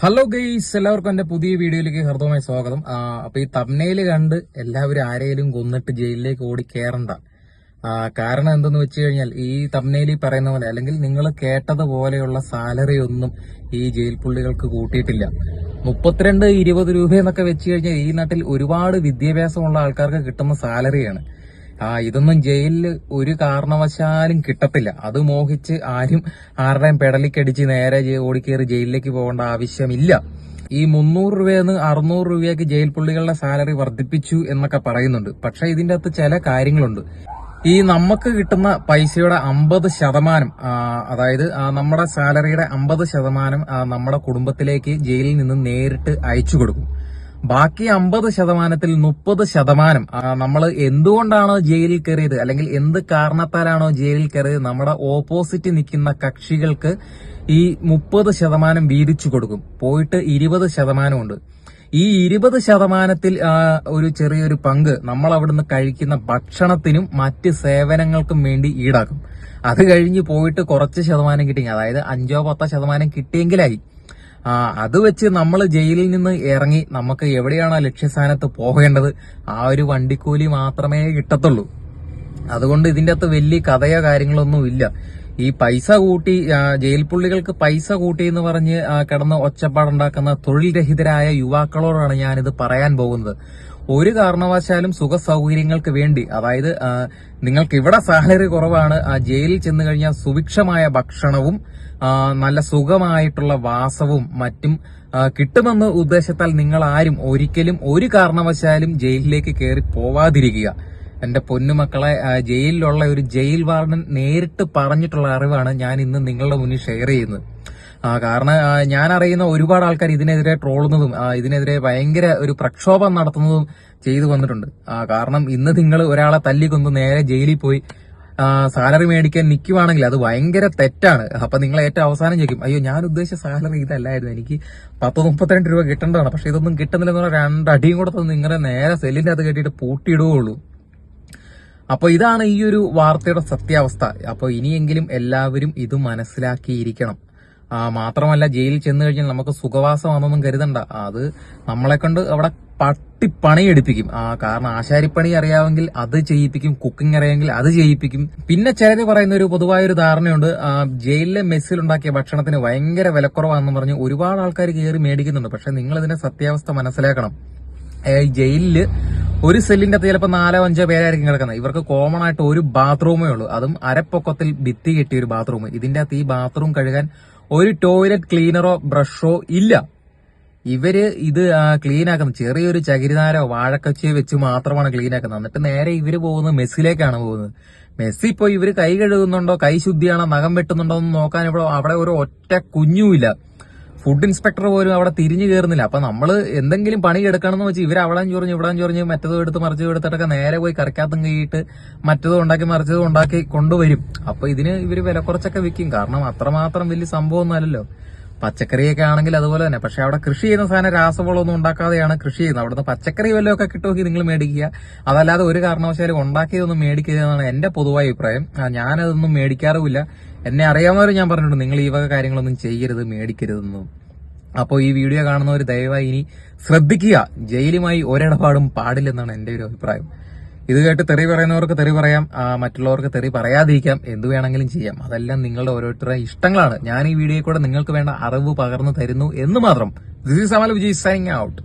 Hello guys എല്ലാവർക്കും എന്റെ പുതിയ വീഡിയോയിലേക്ക് ഹൃദയമായി സ്വാഗതം. അപ്പൊ ഈ തമ്മനയിൽ കണ്ട് എല്ലാവരും ആരെയും കൊന്നിട്ട് ജയിലിലേക്ക് ഓടി കയറണ്ട കാരണം എന്തെന്ന് വെച്ച് കഴിഞ്ഞാൽ ഈ തമ്മനയിൽ പറയുന്ന പോലെ അല്ലെങ്കിൽ നിങ്ങൾ കേട്ടതുപോലെയുള്ള സാലറി ഒന്നും ഈ ജയിൽ പുള്ളികൾക്ക് കൂട്ടിയിട്ടില്ല. മുപ്പത്തിരണ്ട് ഇരുപത് രൂപ എന്നൊക്കെ വെച്ച് കഴിഞ്ഞാൽ ഈ നാട്ടിൽ ഒരുപാട് വിദ്യാഭ്യാസമുള്ള ആൾക്കാർക്ക് കിട്ടുന്ന സാലറിയാണ് ആ ഇതൊന്നും ജയിലിൽ ഒരു കാരണവശാലും കിട്ടത്തില്ല. അത് മോഹിച്ച് ആരും ആരുടെയും പെടലിക്കടിച്ച് നേരെ ഓടിക്കേറി ജയിലിലേക്ക് പോകേണ്ട ആവശ്യമില്ല. ഈ മുന്നൂറ് രൂപയെന്ന് അറുന്നൂറ് രൂപയ്ക്ക് ജയിൽ പുള്ളികളുടെ സാലറി വർദ്ധിപ്പിച്ചു എന്നൊക്കെ പറയുന്നുണ്ട്. പക്ഷെ ഇതിന്റെ അകത്ത് ചില കാര്യങ്ങളുണ്ട്. ഈ നമുക്ക് കിട്ടുന്ന പൈസയുടെ അമ്പത് ശതമാനം അതായത് നമ്മുടെ സാലറിയുടെ അമ്പത് ശതമാനം നമ്മുടെ കുടുംബത്തിലേക്ക് ജയിലിൽ നിന്ന് നേരിട്ട് അയച്ചു കൊടുക്കും. ബാക്കി അമ്പത് ശതമാനത്തിൽ മുപ്പത് ശതമാനം നമ്മൾ എന്തുകൊണ്ടാണോ ജയിലിൽ കയറിയത് അല്ലെങ്കിൽ എന്ത് കാരണത്താലാണോ ജയിലിൽ കയറിയത് നമ്മുടെ ഓപ്പോസിറ്റ് നിൽക്കുന്ന കക്ഷികൾക്ക് ഈ മുപ്പത് ശതമാനം വീതിച്ചു കൊടുക്കും. പോയിട്ട് ഇരുപത് ശതമാനമുണ്ട്. ഈ ഇരുപത് ശതമാനത്തിൽ ഒരു ചെറിയൊരു പങ്ക് നമ്മൾ അവിടുന്ന് കഴിക്കുന്ന ഭക്ഷണത്തിനും മറ്റ് സേവനങ്ങൾക്കും വേണ്ടി ഈടാക്കും. അത് കഴിഞ്ഞ് പോയിട്ട് കുറച്ച് ശതമാനം കിട്ടി അതായത് അഞ്ചോ പത്തോ ശതമാനം കിട്ടിയെങ്കിലായി. അത് വെച്ച് നമ്മൾ ജയിലിൽ നിന്ന് ഇറങ്ങി നമുക്ക് എവിടെയാണോ ലക്ഷ്യസ്ഥാനത്ത് പോകേണ്ടത്? ആ ഒരു വണ്ടിക്കൂലി മാത്രമേ കിട്ടത്തുള്ളൂ. അതുകൊണ്ട് ഇതിന്റെ അകത്ത് വലിയ കഥയോ കാര്യങ്ങളൊന്നും ഇല്ല. ഈ പൈസ കൂട്ടി ജയിൽ പുള്ളികൾക്ക് പൈസ കൂട്ടി എന്ന് പറഞ്ഞ് കിടന്ന് ഒച്ചപ്പാടുണ്ടാക്കുന്ന തൊഴിൽ രഹിതരായ യുവാക്കളോടാണ് ഞാനിത് പറയാൻ പോകുന്നത്. ഒരു കാരണവശാലും സുഖ സൗകര്യങ്ങൾക്ക് വേണ്ടി അതായത് നിങ്ങൾക്ക് ഇവിടെ സാലറി കുറവാണ് ആ ജയിലിൽ ചെന്ന് കഴിഞ്ഞാൽ സുഭിക്ഷമായ ഭക്ഷണവും നല്ല സുഖമായിട്ടുള്ള വാസവും മറ്റും കിട്ടുമെന്ന ഉദ്ദേശത്താൽ നിങ്ങൾ ആരും ഒരിക്കലും ഒരു കാരണവശാലും ജയിലിലേക്ക് കയറി പോവാതിരിക്കുക. എന്റെ പൊന്നുമക്കളെ ജയിലിലുള്ള ഒരു ജയിൽ വാർഡൻ നേരിട്ട് പറഞ്ഞിട്ടുള്ള അറിവാണ് ഞാൻ ഇന്ന് നിങ്ങളുടെ മുന്നിൽ ഷെയർ ചെയ്യുന്നത്. കാരണം ഞാൻ അറിയുന്ന ഒരുപാട് ആൾക്കാർ ഇതിനെതിരെ ട്രോളുന്നതും ഇതിനെതിരെ ഭയങ്കര ഒരു പ്രക്ഷോഭം നടത്തുന്നതും ചെയ്തു വന്നിട്ടുണ്ട്. കാരണം ഇന്ന് നിങ്ങൾ ഒരാളെ തല്ലിക്കൊന്ന് നേരെ ജയിലിൽ പോയി സാലറി മേടിക്കാൻ നിൽക്കുവാണെങ്കിൽ അത് ഭയങ്കര തെറ്റാണ്. അപ്പൊ നിങ്ങൾ ഏറ്റവും അവസാനം ചോദിക്കും അയ്യോ ഞാൻ ഉദ്ദേശിച്ച സാലറി ഇതല്ലായിരുന്നു. എനിക്ക് പത്ത് മുപ്പത്തിരണ്ട് രൂപ കിട്ടേണ്ടതാണ്. പക്ഷെ ഇതൊന്നും കിട്ടുന്നില്ലെന്ന് പറഞ്ഞാൽ രണ്ടടിയും കൂടെ തന്നെ നിങ്ങളുടെ നേരെ സെല്ലിന്റെ അത് കെട്ടിയിട്ട് പൂട്ടിയിടുകയുള്ളൂ. അപ്പോൾ ഇതാണ് ഈ ഒരു വാർത്തയുടെ സത്യാവസ്ഥ. അപ്പോൾ ഇനിയെങ്കിലും എല്ലാവരും ഇത് മനസ്സിലാക്കിയിരിക്കണം. മാത്രമല്ല ജയിലിൽ ചെന്ന് കഴിഞ്ഞാൽ നമുക്ക് സുഖവാസം സുഖവാസമാണെന്നൊന്നും കരുതണ്ട. അത് നമ്മളെ കൊണ്ട് അവിടെ പട്ടിപ്പണി എടുപ്പിക്കും. ആ കാരണം ആശാരിപ്പണി അറിയാമെങ്കിൽ അത് ചെയ്യിപ്പിക്കും കുക്കിംഗ് അറിയാമെങ്കിൽ അത് ചെയ്യിപ്പിക്കും. പിന്നെ ചിലര് പറയുന്ന ഒരു പൊതുവായ ഒരു ധാരണയുണ്ട് ജയിലിലെ മെസ്സിൽ ഉണ്ടാക്കിയ ഭക്ഷണത്തിന് ഭയങ്കര വിലക്കുറവാണെന്ന് പറഞ്ഞ് ഒരുപാട് ആൾക്കാർ കയറി മേടിക്കുന്നുണ്ട്. പക്ഷെ നിങ്ങൾ ഇതിന്റെ സത്യാവസ്ഥ മനസ്സിലാക്കണം. ജയിലിൽ ഒരു സെല്ലിന്റെ അകത്ത് ചിലപ്പോൾ നാലോ അഞ്ചോ പേരായിരിക്കും കിടക്കുന്നത്. ഇവർക്ക് കോമൺ ആയിട്ട് ഒരു ബാത്റൂമേ ഉള്ളൂ. അതും അരപ്പൊക്കത്തിൽ ഭിത്തി കെട്ടിയ ഒരു ബാത്റൂം ഇതിന്റെ അകത്ത് ഈ ബാത്റൂം കഴുകാൻ ഒരു ടോയ്ലറ്റ് ക്ലീനറോ ബ്രഷോ ഇല്ല. ഇവർ ഇത് ക്ലീൻ ആക്കുന്നത്. ചെറിയൊരു ചകിരിനാരോ വാഴക്കച്ചിയോ വെച്ച് മാത്രമാണ് ക്ലീൻ ആക്കുന്നത്. എന്നിട്ട് നേരെ ഇവർ പോകുന്നത് മെസ്സിലേക്കാണ് പോകുന്നത്. മെസ്സി ഇപ്പോൾ ഇവർ കൈ കഴുകുന്നുണ്ടോ കൈ ശുദ്ധിയാണോ നഖം വെട്ടുന്നുണ്ടോ എന്ന് നോക്കാൻ ഇവിടെ അവിടെ ഒരു ഒറ്റ കുഞ്ഞുമില്ല ഫുഡ് ഇൻസ്പെക്ടർ പോലും അവിടെ തിരിഞ്ഞു കയറുന്നില്ല അപ്പൊ നമ്മൾ എന്തെങ്കിലും പണി എടുക്കണമെന്ന് വെച്ചാൽ ഇവർ അവിടെ ചൊറിഞ്ഞ് ഇവിടെ ചൊറിഞ്ഞ് മറ്റേതും എടുത്ത് മറിച്ചതും എടുത്തിട്ടൊക്കെ നേരെ പോയി കറക്കാത്തും കഴിയിട്ട് മറ്റതും ഉണ്ടാക്കി മറിച്ചതും ഉണ്ടാക്കി കൊണ്ടുവരും. അപ്പൊ ഇതിന് ഇവർ വില കുറച്ചൊക്കെ വിൽക്കും. കാരണം അത്രമാത്രം വലിയ സംഭവം അല്ലല്ലോ. പച്ചക്കറിയൊക്കെ ആണെങ്കിൽ അതുപോലെ തന്നെ. പക്ഷെ അവിടെ കൃഷി ചെയ്യുന്ന സാധനം രാസവളമൊന്നും ഉണ്ടാക്കാതെയാണ് കൃഷി ചെയ്യുന്നത്. അവിടുന്ന് പച്ചക്കറി വല്ലതൊക്കെ കിട്ടുമെങ്കിൽ നിങ്ങൾ മേടിക്കുക. അതല്ലാതെ ഒരു കാരണവശാലും ഉണ്ടാക്കിയതൊന്നും മേടിക്കുക എന്നാണ് എന്റെ പൊതുവായ അഭിപ്രായം. ഞാനതൊന്നും മേടിക്കാറുമില്ല. എന്നെ അറിയാവുന്നവർ ഞാൻ പറഞ്ഞിട്ടുണ്ട് നിങ്ങൾ ഈ വക കാര്യങ്ങളൊന്നും ചെയ്യരുത് മേടിക്കരുതെന്നും അപ്പോൾ ഈ വീഡിയോ കാണുന്നവർ ദയവായി ഇനി ശ്രദ്ധിക്കുക. ജയിലുമായി ഒരിടപാടും പാടില്ലെന്നാണ് എന്റെ ഒരു അഭിപ്രായം. ഇത് കേട്ട് തെറി പറയുന്നവർക്ക് തെറി പറയാം മറ്റുള്ളവർക്ക് തെറി പറയാതിരിക്കാം. എന്ത് വേണമെങ്കിലും ചെയ്യാം. അതെല്ലാം നിങ്ങളുടെ ഓരോരുത്തരുടെ ഇഷ്ടങ്ങളാണ്. ഞാൻ ഈ വീഡിയോയിൽ കൂടെ നിങ്ങൾക്ക് വേണ്ട അറിവ് പകർന്നു തരുന്നു എന്ന് മാത്രം. This is Amal Vijay signing out